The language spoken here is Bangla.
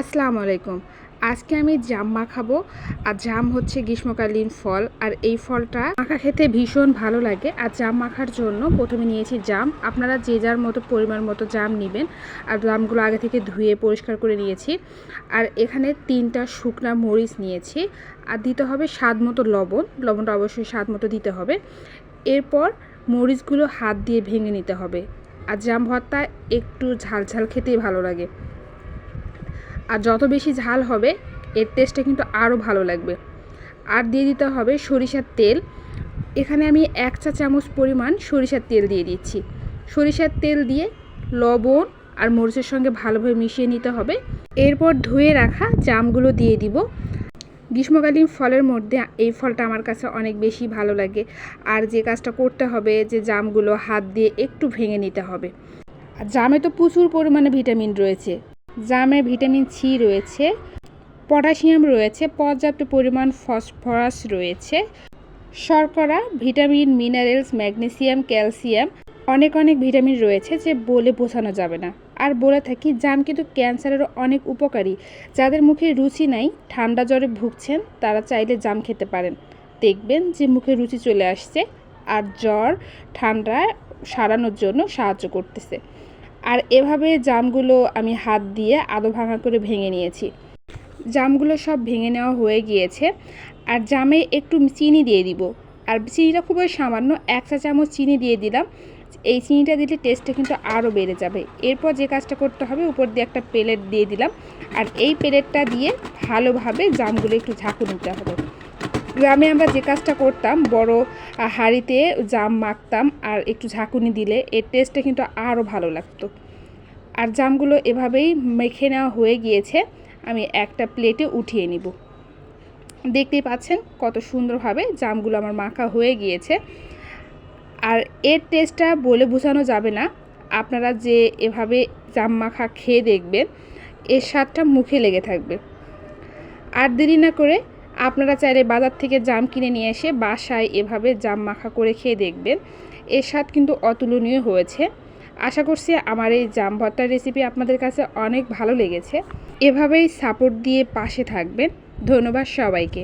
আসসালামু আলাইকুম। আজকে আমি জাম মাখাবো, আর জাম হচ্ছে গ্রীষ্মকালীন ফল, আর এই ফলটা মাখা খেতে ভীষণ ভালো লাগে। আর জাম মাখার জন্য প্রথমে নিয়েছি জাম। আপনারা যে যার মতো পরিমাণ মতো জাম নেবেন, আর জামগুলো আগে থেকে ধুয়ে পরিষ্কার করে নিয়েছি। আর এখানে তিনটা শুকনা মরিচ নিয়েছি, আর দিতে হবে স্বাদ মতো লবণ। লবণটা অবশ্যই স্বাদ মতো দিতে হবে। এরপর মরিচগুলো হাত দিয়ে ভেঙে নিতে হবে। আর জাম ভর্তা একটু ঝাল ঝাল খেতেই ভালো লাগে। আর যত বেশি ঝাল হবে, এর টেস্টটা কিন্তু আরও ভালো লাগবে। আর দিয়ে দিতে হবে সরিষার তেল। এখানে আমি এক চা চামচ পরিমাণ সরিষার তেল দিয়ে দিচ্ছি। সরিষার তেল দিয়ে লবণ আর মরিচের সঙ্গে ভালোভাবে মিশিয়ে নিতে হবে। এরপর ধুয়ে রাখা জামগুলো দিয়ে দিব। গ্রীষ্মকালীন ফলের মধ্যে এই ফলটা আমার কাছে অনেক বেশি ভালো লাগে। আর যে কাজটা করতে হবে, যে জামগুলো হাত দিয়ে একটু ভেঙে নিতে হবে। আর জামে তো প্রচুর পরিমাণে ভিটামিন রয়েছে। জামে ভিটামিন সি রয়েছে, পটাশিয়াম রয়েছে, পর্যাপ্ত পরিমাণ ফসফরাস রয়েছে, শর্করা, ভিটামিন, মিনারেলস, ম্যাগনেসিয়াম, ক্যালসিয়াম, অনেক অনেক ভিটামিন রয়েছে যে বলে বোঝানো যাবে না। আর বলে থাকি, জাম কিন্তু ক্যান্সারেরও অনেক উপকারী। যাদের মুখে রুচি নাই, ঠান্ডা জ্বরে ভুগছেন, তারা চাইলে জাম খেতে পারেন। দেখবেন যে মুখে রুচি চলে আসছে, আর জ্বর, ঠান্ডা সারানোর জন্য সাহায্য করতেছে। আর এভাবে জামগুলো আমি হাত দিয়ে আদো ভাঙা করে ভেঙে নিয়েছি। জামগুলো সব ভেঙে নেওয়া হয়ে গিয়েছে। আর জামে একটু চিনি দিয়ে দিব। আর চিনিটা খুবই সামান্য, এক চা চামচ চিনি দিয়ে দিলাম। এই চিনিটা দিলে টেস্টটা কিন্তু আরও বেড়ে যাবে। এরপর যে কাজটা করতে হবে, উপর দিয়ে একটা প্লেট দিয়ে দিলাম। আর এই প্লেটটা দিয়ে ভালোভাবে জামগুলো একটু ঝাঁকু নিতে হবে। গ্রামে আমরা যে কাজটা করতাম, বড় হাঁড়িতে জাম মাখতাম আর একটু ঝাঁকুনি দিলে এর টেস্টটা কিন্তু আরও ভালো লাগতো। আর জামগুলো এভাবেই মেখে নেওয়া হয়ে গিয়েছে, আমি একটা প্লেটে উঠিয়ে নিব। দেখতেই পাচ্ছেন কত সুন্দরভাবে জামগুলো আমার মাখা হয়ে গিয়েছে। আর এর টেস্টটা বলে বোঝানো যাবে না, আপনারা যে এভাবে জাম মাখা খেয়ে দেখবেন, এর স্বাদটা মুখে লেগে থাকবে। আর দেরি না করে আপনারা চাইলে বাজার থেকে জাম কিনে নিয়ে এসে বাসায় এভাবে জাম মাখা করে খেয়ে দেখবেন। এর স্বাদ কিন্তু অতুলনীয় হয়েছে। আশা করছি আমার এই জাম ভর্তার রেসিপি আপনাদের কাছে অনেক ভালো লেগেছে। এভাবেই সাপোর্ট দিয়ে পাশে থাকবেন। ধন্যবাদ সবাইকে।